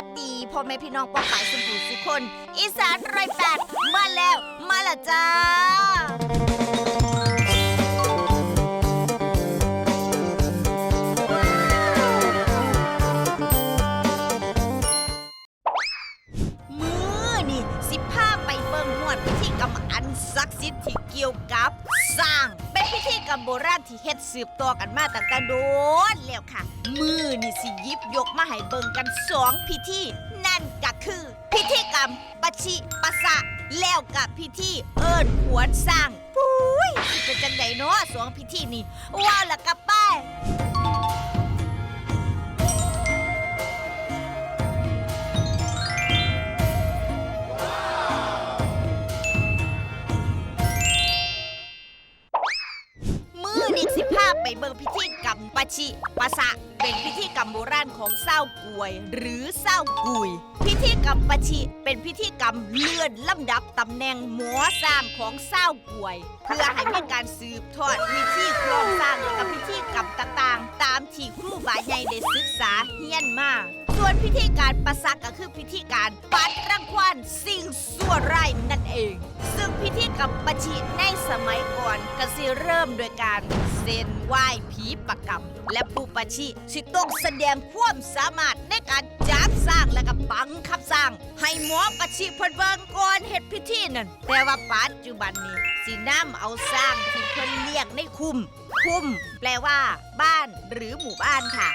วัสดีพ่อแม่พี่น้องปองปายสุขุมสุขคน อีสานรอยแปดมาแล้ว มาและจ้า มือนี่สิพาไปเบิ่งหวดพิธีกรรมอันศักดิ์สิทธิ์ที่เกี่ยวกับำโบราณที่เฮ็ดสืบต่อกันมาตั้งแต่โดนแล้วค่ะ มือนี่สิยิบยกมาให้เบิ่งกันสองพิธี นั่นก็คือ พิธีกรรมปะชิปะสะ แล้วกับพิธีเอิ้นขวนสร้างปุ้ยสิเป็นจังไดเนาะสองพิธีนี่ว่าวละกับ เบิ่งพิธีกรรมปะชิปะสะ เป็นพิธีกรรมโบราณของเศร้ากวย หรือเศร้ากุย พิธีกรรมปะชิเป็นพิธีกรรมเลื่อนลำดับตำแหน่งหมอสร้างของเศร้ากวย เพื่อให้มีการสืบทอดวิธีครองสร้างและกับพิธีกรรมต่างๆ ตามที่ครูบาใหญ่ได้ศึกษาเฮียนมาส่วนพิธีการปะสะก็คือพิธีการปัดรังควานสิ่งสั่วร้ายนั่นเอง ที่กับปะชิในสมัยก่อนก็สิเริ่มโดยการเซนไหว้ผีประกำและผู้ปะชิสิต้องแสดงความสามารถในการจับสร้างและก็บังคับสร้าง ให้หมอปะชิเพิ่นเบิ่งก่อนเฮ็ดพิธีนั่นแต่ว่าปัจจุบันนี้สินํเอาสร้างที่เพิ่นเลี้ยงในคุม คุ้มแปลว่า บ้านหรือหมู่บ้านค่ะ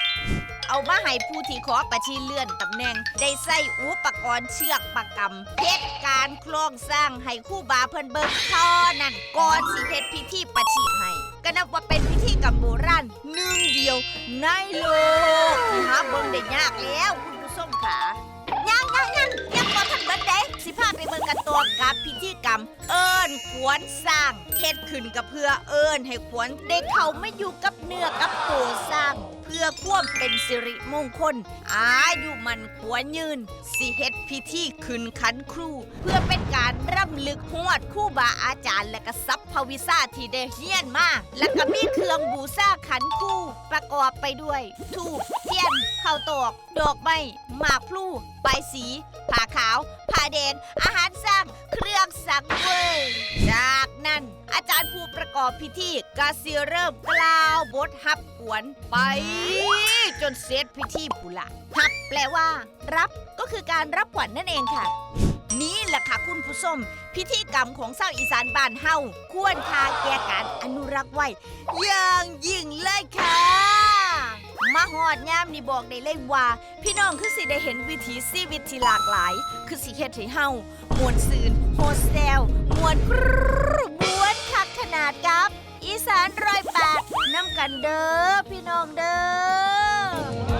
เอามาให้ผู้ที่ขอประชีเลื่อนตำแหน่ง ได้ใส่อุปกรณ์เชือกประกำเพชรการคล้องสร้างให้คู่บาเพิ่นเบิ่งเท่อนั่นก่อนสิเฮ็ดพิธีประชีให้ก็นับว่าเป็นพิธีกรรมโบราณหนึ่งเดียวในโลกหาเบิ่งได้ยากแล้วคุณผู้ชมค่ะ กันตัวกับพิธีกรรม เอิ้นขวนสร้างเฮ็ดขึ้นก็เพื่อเอิ้นให้ขวนได้เข้ามาอยู่กับเนื้อกับตัวสร้าง เพื่อความเป็นสิริมงคล อายุมันขวนยืน สิเฮ็ดพิธีขึ้นขันครู เพื่อเป็นการรำลึกฮวดคู่บาอาจารย์ และก็ทรัพวิชาที่ได้เฮียนมาและก็มีเครื่องบูชาขันครูประกอบไปด้วยทูบเทียนข้าวตอกดอกไม้หมากพลูใบสีผ้าขาวผ้าแดงอาหาร สังเวยจากนั้น อาจารย์ผู้ประกอบพิธีก็สิเริ่มกล่าวบทฮับกวนไป จนเสร็จพิธีปุละฮับแปลว่า รับก็คือการรับขวัญนั่นเองค่ะ นี่แหละค่ะคุณผู้ชมพิธีกรรมของเศร้าอีสานบ้านเฮาควรค่าแก่การอนุรักษ์ไว้อย่างยิ่งเลยค่ะ มาหอดย่ามนี่บอกได้เลยว่า พี่น้องคือสิได้เห็นวิถีชีวิตที่หลากหลาย คือสิเฮ็ดให้เฮามวนซืนโฮสเทลมวนกรมวนคักขนาดกับ อีสานร้อยแปดน้ำกันเด้อพี่น้องเด้อ